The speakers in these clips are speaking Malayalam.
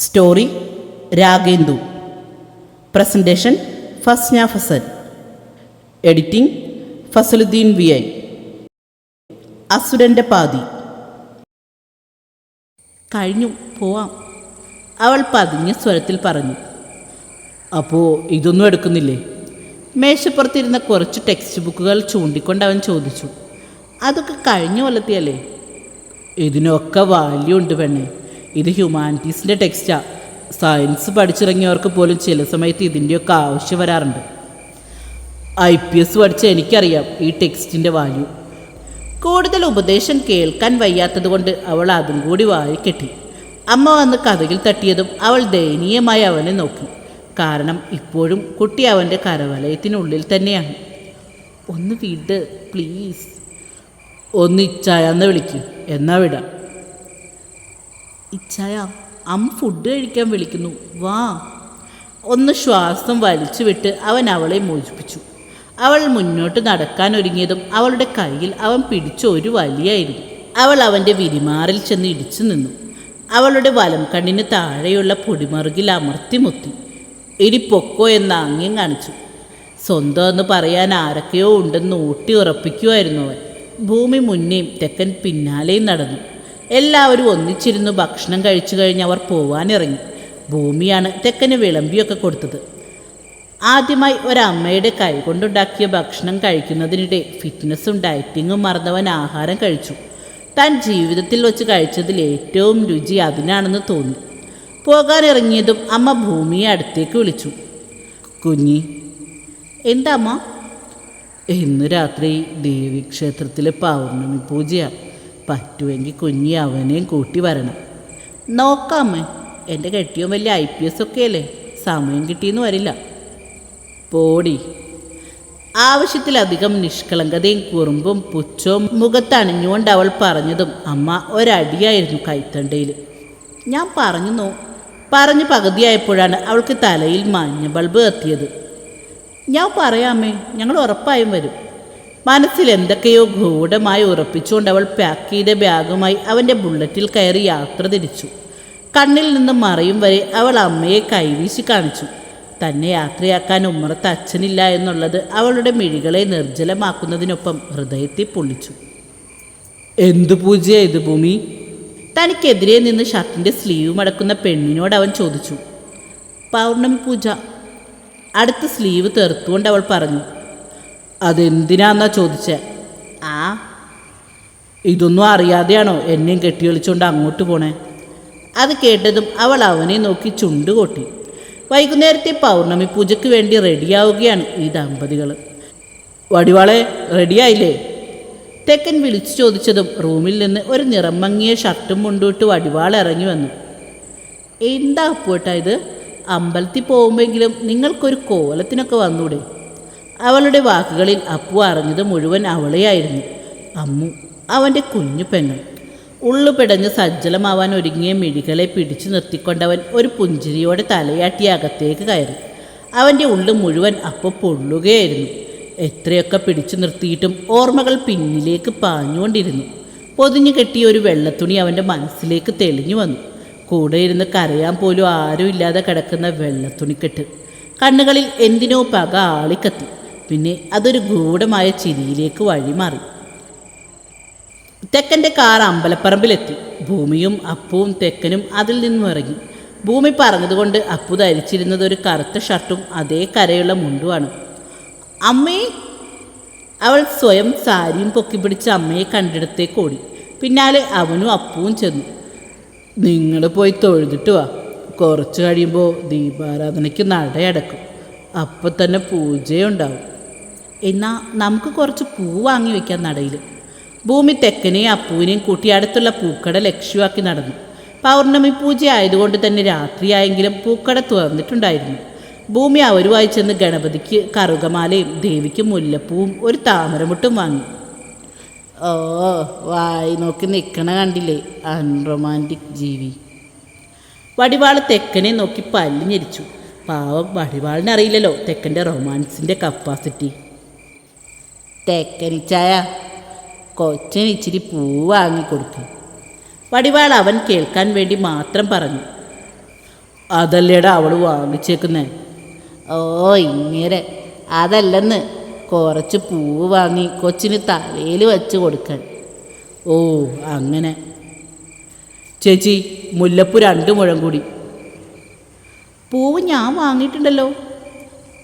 Story Ragendu. Presentation Fasna Fasal. Editing Fasaluddin V I. അസുരന്റെ പാതി. കഴിഞ്ഞു പോവാം. അവൾ പതിഞ്ഞ സ്വരത്തിൽ പറഞ്ഞു അപ്പോൾ ഇതൊന്നും എടുക്കുന്നില്ലേ? മേശപ്പുറത്തിരുന്ന കുറച്ച് ടെക്സ്റ്റ് ബുക്കുകൾ ചൂണ്ടിക്കൊണ്ട് അവൻ ചോദിച്ചു അതൊക്കെ കഴിഞ്ഞു കൊല്ലത്തിയല്ലേ? ഇതിനൊക്കെ വാല്യൂ ഉണ്ട് പെണ്ണെ. ഇത് ഹ്യൂമാനിറ്റീസിന്റെ ടെക്സ്റ്റാണ് സയൻസ് പഠിച്ചിറങ്ങിയവർക്ക് പോലും ചില സമയത്ത് ഇതിന്റെയൊക്കെ ആവശ്യം വരാറുണ്ട്. ഐ പി എസ് പഠിച്ച എനിക്കറിയാം ഈ ടെക്സ്റ്റിന്റെ വാല്യൂ കൂടുതൽ ഉപദേശം കേൾക്കാൻ വയ്യാത്തതുകൊണ്ട് അവൾ അതും കൂടി വായി കെട്ടി. അമ്മ വന്ന് കഥകിൽ തട്ടിയതും അവൾ ദയനീയമായി അവനെ നോക്കി. കാരണം ഇപ്പോഴും കുട്ടി അവന്റെ കരവലയത്തിനുള്ളിൽ തന്നെയാണ്. ഒന്ന് വിട് പ്ലീസ് ഒന്ന് ഇച്ചായാന്ന് വിളിക്ക്. എന്നാ വിടാം. ഇച്ചായ അമ്മ ഫുഡ് കഴിക്കാൻ വിളിക്കുന്നു. വാ. ഒന്ന് ശ്വാസം വലിച്ചു വിട്ട് അവൻ അവളെ മോചിപ്പിച്ചു. അവൾ മുന്നോട്ട് നടക്കാൻ ഒരുങ്ങിയതും അവളുടെ കയ്യിൽ അവൻ പിടിച്ച ഒരു വലിയായിരുന്നു. അവൾ അവന്റെ വിരിമാറിൽ ചെന്ന് ഇടിച്ചു നിന്നു. അവളുടെ വലം കണ്ണിന് താഴെയുള്ള പൊടിമറുകിൽ അമർത്തി മുത്തി. ഇനി പൊക്കോ എന്ന് ആംഗ്യം കാണിച്ചു. സ്വന്തം എന്ന് പറയാൻ ആരൊക്കെയോ ഉണ്ടെന്ന് ഊട്ടി ഉറപ്പിക്കുമായിരുന്നു അവൻ. ഭൂമി മുന്നേയും തെക്കൻ പിന്നാലെയും നടന്നു. എല്ലാവരും ഒന്നിച്ചിരുന്നു ഭക്ഷണം കഴിച്ചു കഴിഞ്ഞ് അവർ പോവാനിറങ്ങി. ഭൂമിയാണ് തെക്കന് വിളമ്പിയൊക്കെ കൊടുത്തത്. ആദ്യമായി ഒരമ്മയുടെ കൈകൊണ്ടുണ്ടാക്കിയ ഭക്ഷണം കഴിക്കുന്നതിനിടെ ഫിറ്റ്നസ്സും ഡയറ്റിങ്ങും മറന്നവൻ ആഹാരം കഴിച്ചു. താൻ ജീവിതത്തിൽ വെച്ച് കഴിച്ചതിൽ ഏറ്റവും രുചി അതിനാണെന്ന് തോന്നി. പോകാനിറങ്ങിയതും അമ്മ ഭൂമിയെ അടുത്തേക്ക് വിളിച്ചു. കുഞ്ഞി എന്താ അമ്മ? ഇന്ന് രാത്രി ദേവി ദേവീക്ഷേത്രത്തിലെ പൗർണമി പൂജയാണ് പറ്റുമെങ്കിൽ കുഞ്ഞി അവനെയും കൂട്ടി വരണം. നോക്കാമേ എന്റെ കെട്ടിയും വലിയ ഐ പി എസ് ഒക്കെ അല്ലേ സമയം കിട്ടിയെന്ന് വരില്ല. പോടി. ആവശ്യത്തിലധികം നിഷ്കളങ്കതയും കുറുമ്പും പുച്ഛവും മുഖത്തണിഞ്ഞുകൊണ്ട് അവൾ പറഞ്ഞതും അമ്മ ഒരടിയായിരുന്നു കൈത്തണ്ടയിൽ ഞാൻ പറഞ്ഞു നോ പറഞ്ഞു പകുതിയായപ്പോഴാണ് അവൾക്ക് തലയിൽ മഞ്ഞ ബൾബ് എത്തിയത് ഞാൻ പറയാമേ ഞങ്ങൾ ഉറപ്പായും വരും. മനസ്സിൽ എന്തൊക്കെയോ ഗൂഢമായി ഉറപ്പിച്ചുകൊണ്ട് അവൾ പാക്ക് ചെയ്ത ബാഗുമായി അവന്റെ ബുള്ളറ്റിൽ കയറി യാത്ര തിരിച്ചു. കണ്ണിൽ നിന്ന് മറയും വരെ അവൾ അമ്മയെ കൈവീശി കാണിച്ചു. തന്നെ യാത്രയാക്കാൻ ഉമ്മറത്ത് അച്ഛനില്ല എന്നുള്ളത് അവളുടെ മിഴികളെ നിർജലമാക്കുന്നതിനൊപ്പം ഹൃദയത്തെ പൊള്ളിച്ചു. എന്തു പൂജയാ ഇത് ഭൂമി? തനിക്കെതിരെ നിന്ന് ഷർട്ടിന്റെ സ്ലീവ് മടക്കുന്ന പെണ്ണിനോട് അവൻ ചോദിച്ചു. പൗർണമി പൂജ. അടുത്ത സ്ലീവ് തെറുത്തുകൊണ്ട് അവൾ പറഞ്ഞു. അതെന്തിനാന്നാ ചോദിച്ചേ? ആ? ഇതൊന്നും അറിയാതെയാണോ എന്നെയും കെട്ടിയൊളിച്ചുകൊണ്ട് അങ്ങോട്ട് പോണേ? അത് കേട്ടതും അവൾ അവനെ നോക്കി ചുണ്ട് കൊട്ടി. വൈകുന്നേരത്തെ പൗർണമി പൂജയ്ക്ക് വേണ്ടി റെഡിയാവുകയാണ് ഈ ദമ്പതികൾ വടിവാളെ റെഡിയായില്ലേ? തെക്കൻ വിളിച്ചു ചോദിച്ചതും റൂമിൽ നിന്ന് ഒരു നിറം മങ്ങിയ ഷർട്ടും മുണ്ടൂട്ട് വടിവാൾ ഇറങ്ങി വന്നു. എന്താ അപ്പൂട്ടാ ഇത്? അമ്പലത്തിൽ പോകുമ്പോഴെങ്കിലും നിങ്ങൾക്കൊരു കോലത്തിനൊക്കെ വന്നൂടെ? അവളുടെ വാക്കുകളിൽ അപ്പു അറിഞ്ഞത് മുഴുവൻ അവളെയായിരുന്നു. അമ്മു അവന്റെ കുഞ്ഞു ഉള്ളു പിടഞ്ഞ് സജ്ജലമാവാൻ ഒരുങ്ങിയ മിഴികളെ പിടിച്ചു നിർത്തിക്കൊണ്ടവൻ ഒരു പുഞ്ചിരിയോടെ തലയാട്ടി അകത്തേക്ക് കയറി. അവന്റെ ഉള്ളു മുഴുവൻ അപ്പോൾ പൊള്ളുകയായിരുന്നു. എത്രയൊക്കെ പിടിച്ചു നിർത്തിയിട്ടും ഓർമ്മകൾ പിന്നിലേക്ക് പാഞ്ഞുകൊണ്ടിരുന്നു. പൊതിഞ്ഞു കെട്ടിയ ഒരു വെള്ളത്തുണി അവന്റെ മനസ്സിലേക്ക് തെളിഞ്ഞു വന്നു. കൂടെ ഇരുന്ന് കരയാൻ പോലും ആരുമില്ലാതെ കിടക്കുന്ന വെള്ളത്തുണിക്കെട്ട്. കണ്ണുകളിൽ എന്തിനോ പക ആളിക്കത്തി. പിന്നെ അതൊരു ഗൂഢമായ ചിരിയിലേക്ക് വഴിമാറി. തെക്കന്റെ കാർ അമ്പലപ്പറമ്പിലെത്തി. ഭൂമിയും അപ്പുവും തെക്കനും അതിൽ നിന്നും ഇറങ്ങി. ഭൂമി പറഞ്ഞതുകൊണ്ട് അപ്പു ധരിച്ചിരുന്നത് ഒരു കറുത്ത ഷർട്ടും അതേ കരയുള്ള മുണ്ടുമാണ്. അമ്മേ അവൾ സ്വയം സാരിയും പൊക്കിപ്പിടിച്ച് അമ്മയെ കണ്ടിടത്തേക്ക് ഓടി. പിന്നാലെ അവനും അപ്പുവും ചെന്നു. നിങ്ങൾ പോയി തൊഴുതിട്ട് വാ. കുറച്ച് കഴിയുമ്പോൾ ദീപാരാധനയ്ക്ക് നടയടക്കും. അപ്പം തന്നെ പൂജയുണ്ടാവും. എന്നാൽ നമുക്ക് കുറച്ച് പൂ വാങ്ങി വെക്കാം നടയിൽ ഭൂമി തെക്കനെയും അപ്പൂവിനെയും കൂട്ടി അടുത്തുള്ള പൂക്കട ലക്ഷ്യമാക്കി നടന്നു. പൗർണമി പൂജ ആയതുകൊണ്ട് തന്നെ രാത്രിയായെങ്കിലും പൂക്കട തുറന്നിട്ടുണ്ടായിരുന്നു. ഭൂമി അവരുമായി ചെന്ന് ഗണപതിക്ക് കറുകമാലയും ദേവിക്ക് മുല്ലപ്പൂവും ഒരു താമരമുട്ടും വാങ്ങി. ഓ വായി നോക്കി നിൽക്കണ കണ്ടില്ലേ അൺറൊമാന്റിക് ജീവി. വടിവാൾ തെക്കനെ നോക്കി പല്ല് ഞെരിച്ചു. പാവം വടിവാളിനറിയില്ലല്ലോ തെക്കന്റെ റൊമാൻസിന്റെ കപ്പാസിറ്റി തെക്കനിച്ചായ കൊച്ചൻ ഇച്ചിരി പൂ വാങ്ങിക്കൊടുക്കും വടിവാൾ അവൻ കേൾക്കാൻ വേണ്ടി മാത്രം പറഞ്ഞു. അതല്ലേടാ അവൾ വാങ്ങിച്ചേക്കുന്നേ? ഓ ഇങ്ങനെ. അതല്ലെന്ന്. കുറച്ച് പൂവ് വാങ്ങി കൊച്ചിന് തലയിൽ വെച്ച് കൊടുക്കാൻ. ഓ അങ്ങനെ. ചേച്ചി മുല്ലപ്പൂ രണ്ട് മുഴം കൂടി. പൂവ് ഞാൻ വാങ്ങിയിട്ടുണ്ടല്ലോ.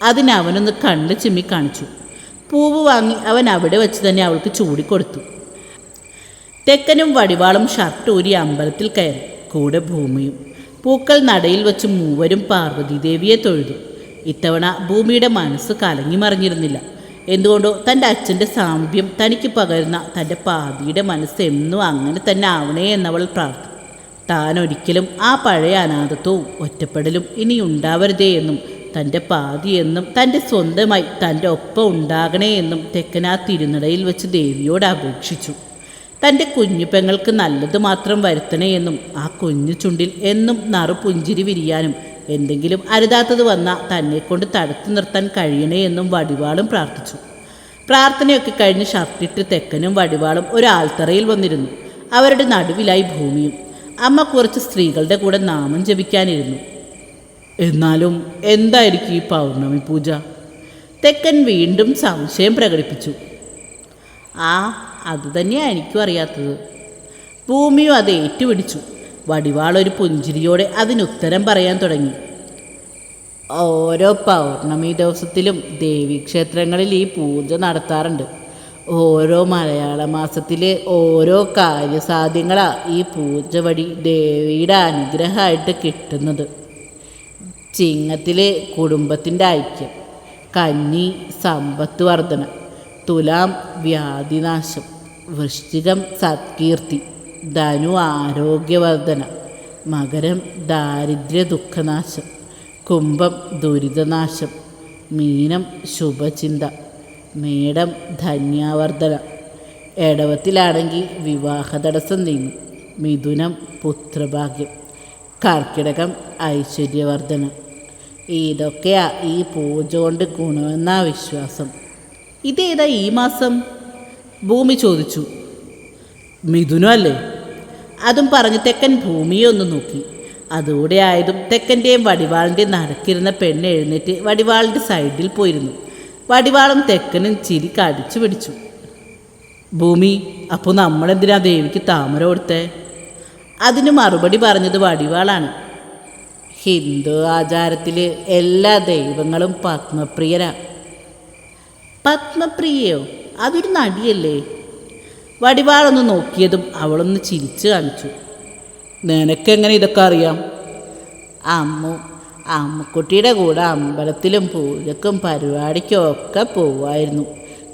അതിനവനൊന്ന് കണ്ണ് ചിമ്മി കാണിച്ചു. പൂവ് വാങ്ങി അവൻ അവിടെ വെച്ച് തന്നെ അവൾക്ക് ചൂടിക്കൊടുത്തു തെക്കനും വടിവാളും ഷർട്ട് ഊരി അമ്പലത്തിൽ കയറി. കൂടെ ഭൂമിയും. പൂക്കൾ നടയിൽ വെച്ച് മൂവരും പാർവതീദേവിയെ തൊഴുതു. ഇത്തവണ ഭൂമിയുടെ മനസ്സ് കലങ്ങി മറിഞ്ഞിരുന്നില്ല. എന്തുകൊണ്ടോ തന്റെ അച്ഛന്റെ സാമീപ്യം തനിക്ക് പകരുന്ന തന്റെ പാതിയുടെ മനസ്സ് എന്നും അങ്ങനെ തന്നെ ആവണേ എന്നവൾ പ്രാർത്ഥിച്ചു. താൻ ഒരിക്കലും ആ പഴയ അനാഥത്വവും ഒറ്റപ്പെടലും ഇനി ഉണ്ടാവരുതേ എന്നും തന്റെ പാതി എന്നും തന്റെ സ്വന്തമായി തന്റെ ഒപ്പം ഉണ്ടാകണേ എന്നും തെക്കനാ തിരുനടയിൽ വെച്ച് ദേവിയോട് അപേക്ഷിച്ചു. തന്റെ കുഞ്ഞു പെങ്ങൾക്ക് നല്ലത് മാത്രം വരുത്തണേ എന്നും ആ കുഞ്ഞു ചുണ്ടിൽ എന്നും നറു പുഞ്ചിരി വിരിയാനും എന്തെങ്കിലും അരുതാത്തത് വന്നാൽ തന്നെ കൊണ്ട് തടുത്തു നിർത്താൻ കഴിയണേ എന്നും വടിവാളും പ്രാർത്ഥിച്ചു. പ്രാർത്ഥനയൊക്കെ കഴിഞ്ഞ് ഷർട്ടിട്ട് തെക്കനും വടിവാളും ഒരു വന്നിരുന്നു. അവരുടെ നടുവിലായി ഭൂമിയും. അമ്മ കുറച്ച് സ്ത്രീകളുടെ കൂടെ നാമം ജപിക്കാനിരുന്നു. എന്നാലും എന്തായിരിക്കും ഈ പൗർണമി പൂജ? തെക്കൻ വീണ്ടും സംശയം പ്രകടിപ്പിച്ചു. ആ അത് തന്നെയാണ് എനിക്കും അറിയാത്തത്. ഭൂമിയും അത് ഏറ്റുപിടിച്ചു. വടിവാളൊരു പുഞ്ചിരിയോടെ അതിനുത്തരം പറയാൻ തുടങ്ങി. ഓരോ പൗർണമി ദിവസത്തിലും ദേവീക്ഷേത്രങ്ങളിൽ ഈ പൂജ നടത്താറുണ്ട്. ഓരോ മലയാള മാസത്തിലെ ഓരോ കാര്യസാധ്യങ്ങളാണ് ഈ പൂജ വഴി ദേവിയുടെ അനുഗ്രഹമായിട്ട് കിട്ടുന്നത്. ചിങ്ങത്തിൽ കുടുംബത്തിന്റെ ഐക്യം കന്നി സമ്പത്ത് വർധന തുലാം വ്യാധിനാശം വൃശ്ചികം സത്കീർത്തി ധനു ആരോഗ്യവർധന മകരം ദാരിദ്ര്യ ദുഃഖനാശം കുംഭം ദുരിതനാശം മീനം ശുഭചിന്ത മേടം ധന്യാവർദ്ധന. എടവത്തിലാണെങ്കിൽ വിവാഹ തടസ്സം നീങ്ങും മിഥുനം പുത്രഭാഗ്യം കർക്കിടകം ഐശ്വര്യവർദ്ധന. ഇതൊക്കെയാ ഈ പൂജ കൊണ്ട് ഗുണമെന്നാ വിശ്വാസം. ഇതേതാ ഈ മാസം? ഭൂമി ചോദിച്ചു. മിഥുനം അല്ലേ? അതും പറഞ്ഞ് തെക്കൻ ഭൂമിയെ ഒന്ന് നോക്കി. അതുകൂടെ ആയതും തെക്കന്റെയും വടിവാളിന്റെയും നടക്കിരുന്ന പെണ്ണ് എഴുന്നേറ്റ് വടിവാളിന്റെ സൈഡിൽ പോയിരുന്നു. വടിവാളും തെക്കനും ചിരി കടിച്ചു പിടിച്ചു. ഭൂമി അപ്പോൾ നമ്മളെന്തിനാ ദേവിക്ക് താമര കൊടുത്തേ? അതിന് മറുപടി പറഞ്ഞത് വടിവാളാണ്. ഹിന്ദു ആചാരത്തിൽ എല്ലാ ദൈവങ്ങളും പത്മപ്രിയരാ പത്മപ്രിയയോ? അതൊരു നടിയല്ലേ? വടിവാളൊന്ന് നോക്കിയതും അവളൊന്ന് ചിരിച്ചു കാണിച്ചു. നിനക്കെങ്ങനെ ഇതൊക്കെ അറിയാം? അമ്മു അമ്മക്കുട്ടിയുടെ കൂടെ അമ്പലത്തിലും പൂജക്കും പരിപാടിക്കും ഒക്കെ പോവായിരുന്നു.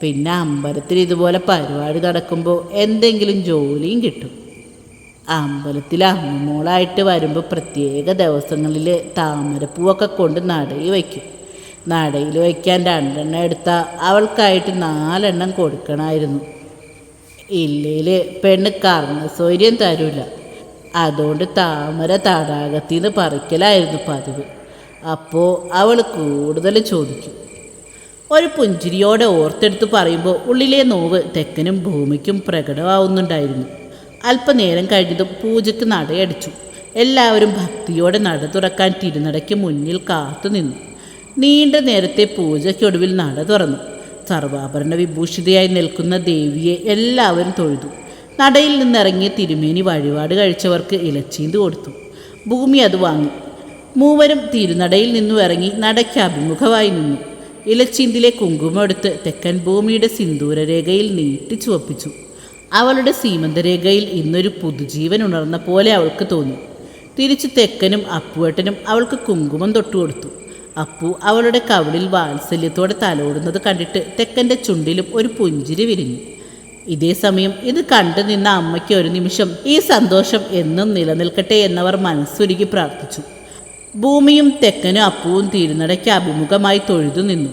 പിന്നെ അമ്പലത്തിൽ ഇതുപോലെ പരിപാടി നടക്കുമ്പോൾ എന്തെങ്കിലും ജോലിയും കിട്ടും. അമ്പലത്തിൽ മോളായിട്ട് വരുമ്പോൾ പ്രത്യേക ദിവസങ്ങളിൽ താമരപ്പൂവൊക്കെ കൊണ്ട് നടയിൽ വയ്ക്കും. നടയിൽ വയ്ക്കാൻ രണ്ടെണ്ണം എടുത്താൽ അവൾക്കായിട്ട് നാലെണ്ണം കൊടുക്കണമായിരുന്നു ഇല്ലേൽ പെണ്ണ് കർണസൗര്യം തരൂല. അതുകൊണ്ട് താമര തടാകത്തിൽ നിന്ന് പറിക്കലായിരുന്നു പതിവ്. അപ്പോൾ അവൾ കൂടുതൽ ചോദിക്കും. ഒരു പുഞ്ചിരിയോടെ ഓർത്തെടുത്ത് പറയുമ്പോൾ ഉള്ളിലെ നോവ് തെക്കനും ഭൂമിക്കും പ്രകടമാവുന്നുണ്ടായിരുന്നു. അല്പനേരം കഴിഞ്ഞതും പൂജയ്ക്ക് നടയടിച്ചു. എല്ലാവരും ഭക്തിയോടെ നട തുറക്കാൻ തിരുനടയ്ക്ക് മുന്നിൽ കാത്തു നിന്നു. നീണ്ട നേരത്തെ പൂജയ്ക്കൊടുവിൽ നട തുറന്നു. സർവാഭരണ വിഭൂഷിതയായി നിൽക്കുന്ന ദേവിയെ എല്ലാവരും തൊഴുതു. നടയിൽ നിന്നിറങ്ങിയ തിരുമേനി വഴിപാട് കഴിച്ചവർക്ക് ഇലച്ചീന്ത് കൊടുത്തു. ഭൂമി അത് വാങ്ങി. മൂവരും തിരുനടയിൽ നിന്നും ഇറങ്ങി നടയ്ക്ക് അഭിമുഖമായി നിന്നു. ഇലച്ചീന്തിലെ കുങ്കുമെടുത്ത് തെക്കൻ ഭൂമിയുടെ സിന്ദൂരരേഖയിൽ നീട്ടി ചുവപ്പിച്ചു. അവളുടെ സീമന്തരേഖയിൽ ഇന്നൊരു പുതുജീവൻ ഉണർന്ന പോലെ അവൾക്ക് തോന്നി. തിരിച്ച് തെക്കനും അപ്പുവേട്ടനും അവൾക്ക് കുങ്കുമം തൊട്ടുകൊടുത്തു അപ്പു അവളുടെ കവിളിൽ വാത്സല്യത്തോടെ തലോടുന്നത് കണ്ടിട്ട് തെക്കന്റെ ചുണ്ടിലും ഒരു പുഞ്ചിരി വിരിഞ്ഞു. ഇതേ സമയം ഇത് കണ്ടു നിന്ന അമ്മയ്ക്ക് ഒരു നിമിഷം ഈ സന്തോഷം എന്നും നിലനിൽക്കട്ടെ എന്നവർ മനസ്സുരുകി പ്രാർത്ഥിച്ചു. ഭൂമിയും തെക്കനും അപ്പുവും തിരുനടയ്ക്ക് അഭിമുഖമായി തൊഴുതു നിന്നു.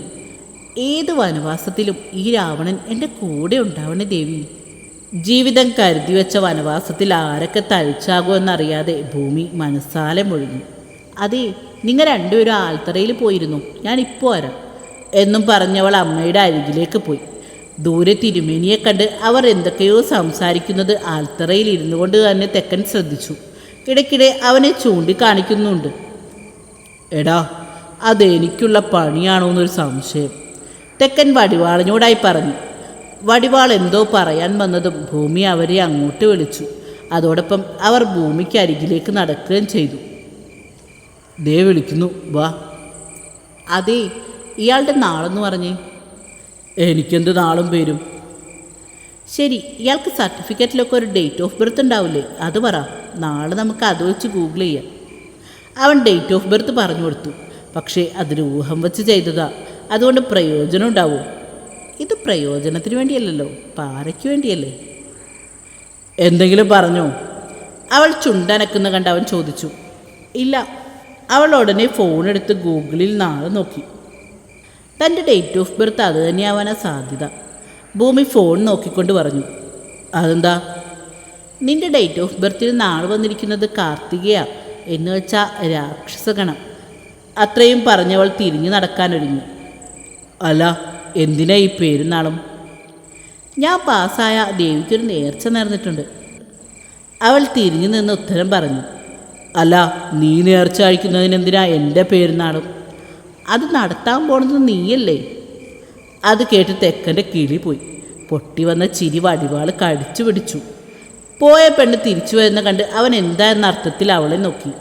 ഏത് വനവാസത്തിലും ഈ രാവണൻ എന്റെ കൂടെ ഉണ്ടാവണേ ദേവി. ജീവിതം കരുതി വെച്ച വനവാസത്തിൽ ആരൊക്കെ തഴിച്ചാകുമെന്നറിയാതെ ഭൂമി മനസ്സാലെ മുഴുങ്ങി അതെ നിങ്ങൾ രണ്ടുപേരും ആൽത്തറയിൽ പോയിരുന്നു. ഞാൻ ഇപ്പോൾ വരാം. എന്നും പറഞ്ഞവൾ അമ്മയുടെ അരികിലേക്ക് പോയി. ദൂരെ തിരുമേനിയെ കണ്ട് അവർ എന്തൊക്കെയോ സംസാരിക്കുന്നത് ആൽത്തറയിൽ ഇരുന്നു കൊണ്ട് തന്നെ തെക്കൻ ശ്രദ്ധിച്ചു. ഇടയ്ക്കിടെ അവനെ ചൂണ്ടിക്കാണിക്കുന്നുണ്ട്. എടാ അതെനിക്കുള്ള പണിയാണോ എന്നൊരു സംശയം. തെക്കൻ വടിവാളിനോടായി പറഞ്ഞു. വടിവാൾ എന്തോ പറയാൻ വന്നതും ഭൂമി അവരെ അങ്ങോട്ട് വിളിച്ചു. അതോടൊപ്പം അവർ ഭൂമിക്ക് അരികിലേക്ക് നടക്കുകയും ചെയ്തു. ദേ വിളിക്കുന്നു വാ. അതെ ഇയാളുടെ നാളെന്ന് പറഞ്ഞേ. എനിക്കെന്ത് നാളും പേരും. ശരി ഇയാൾക്ക് സർട്ടിഫിക്കറ്റിലൊക്കെ ഒരു ഡേറ്റ് ഓഫ് ബർത്ത് ഉണ്ടാവില്ലേ? അത് പറ. നാളെ നമുക്ക് അത് വെച്ച് ഗൂഗിൾ ചെയ്യാം. അവൻ ഡേറ്റ് ഓഫ് ബർത്ത് പറഞ്ഞു കൊടുത്തു. പക്ഷേ അതൊരു ഊഹം വെച്ച് ചെയ്തതാ. അതുകൊണ്ട് പ്രയോജനം ഉണ്ടാവും. ഇത് പ്രയോജനത്തിന് വേണ്ടിയല്ലല്ലോ പാറയ്ക്ക് വേണ്ടിയല്ലേ? എന്തെങ്കിലും പറഞ്ഞു? അവൾ ചുണ്ടനക്കുന്ന കണ്ട് അവൻ ചോദിച്ചു. ഇല്ല അവൾ ഉടനെ ഫോണെടുത്ത് ഗൂഗിളിൽ നാളെ നോക്കി. തന്റെ ഡേറ്റ് ഓഫ് ബർത്ത് അത് തന്നെയാവാനാ സാധ്യത. ഭൂമി ഫോൺ നോക്കിക്കൊണ്ട് പറഞ്ഞു. അതെന്താ? നിന്റെ ഡേറ്റ് ഓഫ് ബർത്തിന് നാളെ വന്നിരിക്കുന്നത് കാർത്തികയാ എന്ന് വെച്ചാൽ രാക്ഷസഗണം. അത്രയും പറഞ്ഞവൾ തിരിഞ്ഞു നടക്കാനൊരുങ്ങി. അല്ല എന്തിനാ ഈ പേരുന്നാളും? ഞാൻ പാസ്സായ ദേവിക്കൊരു നേർച്ച നേർന്നിട്ടുണ്ട് അവൾ തിരിഞ്ഞു നിന്ന് ഉത്തരം പറഞ്ഞു അല്ല നീ നേർച്ച അഴിക്കുന്നതിനെന്തിനാ എന്റെ പേരുന്നാളും? അത് നടത്താൻ പോണത് നീയല്ലേ? അത് കേട്ട് തെക്കന്റെ കിളി പോയി. പൊട്ടി വന്ന ചിരി വടിവാൾ കടിച്ചു പിടിച്ചു. പോയ പെണ്ണ് തിരിച്ചു വരുന്ന കണ്ട് അവൻ എന്താ എന്ന അർത്ഥത്തിൽ അവളെ നോക്കി.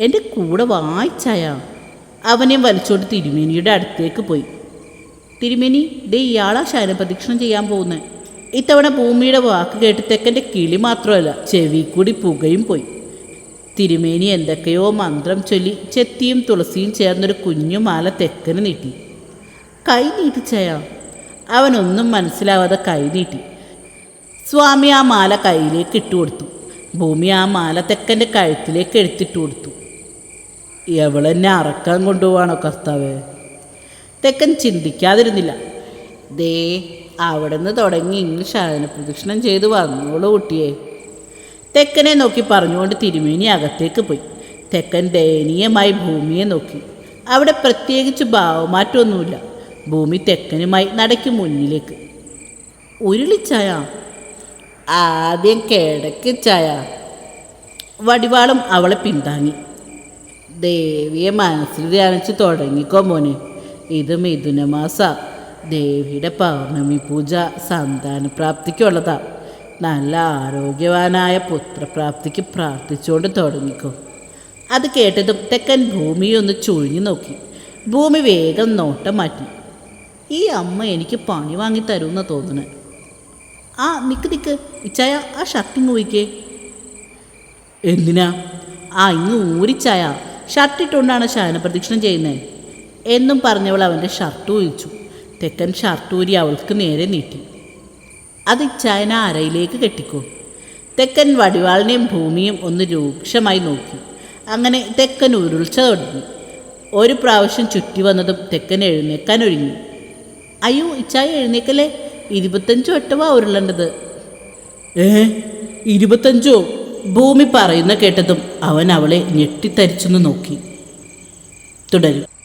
എന്റെ കൂടെ വായിച്ചായ? അവനെ വലിച്ചോട്ട് തിരുമേനിയുടെ അടുത്തേക്ക് പോയി. തിരുമേനി ദേ ഇയാളാ ശയനപ്രദക്ഷിണം ചെയ്യാൻ പോകുന്നത് ഇത്തവണ ഭൂമിയുടെ വാക്ക് കേട്ട് തെക്കന്റെ കിളി മാത്രമല്ല ചെവി കൂടി പുകയും പോയി. തിരുമേനി എന്തൊക്കെയോ മന്ത്രം ചൊല്ലി ചെത്തിയും തുളസിയും ചേർന്നൊരു കുഞ്ഞു മാല തെക്കന് നീട്ടി. കൈ നീട്ടിച്ചയാൾ അവനൊന്നും മനസ്സിലാവാതെ കൈ നീട്ടി. സ്വാമി ആ മാല കയ്യിലേക്ക് ഇട്ടുകൊടുത്തു ഭൂമി ആ മാല തെക്കന്റെ കഴുത്തിലേക്ക് എടുത്തിട്ട് കൊടുത്തു. എവളെന്നെ അറക്കാൻ കൊണ്ടുപോവാണോ കർത്താവേ? തെക്കൻ ചിന്തിക്കാതിരുന്നില്ല. ദേ അവിടെ നിന്ന് തുടങ്ങി ഇങ്ങ് ശയന പ്രദക്ഷിണം ചെയ്ത് വന്നോളൂ കുട്ടിയെ. തെക്കനെ നോക്കി പറഞ്ഞുകൊണ്ട് തിരുമേനി അകത്തേക്ക് പോയി. തെക്കൻ ദയനീയമായി ഭൂമിയെ നോക്കി. അവിടെ പ്രത്യേകിച്ച് ഭാവമാറ്റമൊന്നുമില്ല. ഭൂമി തെക്കനുമായി നടയ്ക്ക് മുന്നിലേക്ക്. ഉരുളിച്ചായ? ആദ്യം കിടക്ക് ചായ. വടിവാളം അവളെ പിന്താങ്ങി. ദേവിയെ മനസ്സിൽ ധ്യാനിച്ച് തുടങ്ങിക്കോ മോനെ. ഇത് മിഥുനമാസ. ദേവിയുടെ പൗർണമി പൂജ സന്താന സന്താനപ്രാപ്തിക്കുള്ളതാ. നല്ല ആരോഗ്യവാനായ പുത്രപ്രാപ്തിക്ക് പ്രാർത്ഥിച്ചുകൊണ്ട് തുടങ്ങിക്കോ. അത് കേട്ടതും തെക്കൻ ഭൂമിയൊന്ന് ചുഴിഞ്ഞു നോക്കി. ഭൂമി വേഗം നോട്ടം മാറ്റി. ഈ അമ്മ എനിക്ക് പണി വാങ്ങി തരുമെന്ന് തോന്നുന്നു ആ നിക്ക് നിക്ക്. ഇച്ചായ ആ ഷർട്ടിങ് ഊരിക്കേ എന്തിനാ? ആ ഇങ്ങ് ഊരിച്ചായ ഷർട്ടിട്ടുകൊണ്ടാണ് ശയന പ്രദക്ഷിണം ചെയ്യുന്നത് എന്നും പറഞ്ഞവൾ അവന്റെ ഷർട്ട് ഒഴിച്ചു. തെക്കൻ ഷർട്ട് ഊരി അവൾക്ക് നേരെ നീട്ടി. അത് ചായന അരയിലേക്ക് കെട്ടിക്കോ? തെക്കൻ വടിവാളിനെയും ഭൂമിയും ഒന്ന് രൂക്ഷമായി നോക്കി. അങ്ങനെ തെക്കൻ ഉരുൾച്ച തുടങ്ങി. ഒരു പ്രാവശ്യം ചുറ്റി വന്നതും തെക്കൻ എഴുന്നേക്കാൻ ഒരുങ്ങി. അയ്യോ ഇച്ചായ എഴുന്നേക്കല്ലേ? ഇരുപത്തഞ്ച് വട്ടമാ ഉരുളേണ്ടത്. ഏ ഇരുപത്തഞ്ചോ? ഭൂമി പറയുന്ന കേട്ടതും അവൻ അവളെ ഞെട്ടിത്തരിച്ചെന്ന് നോക്കി. തുടരും.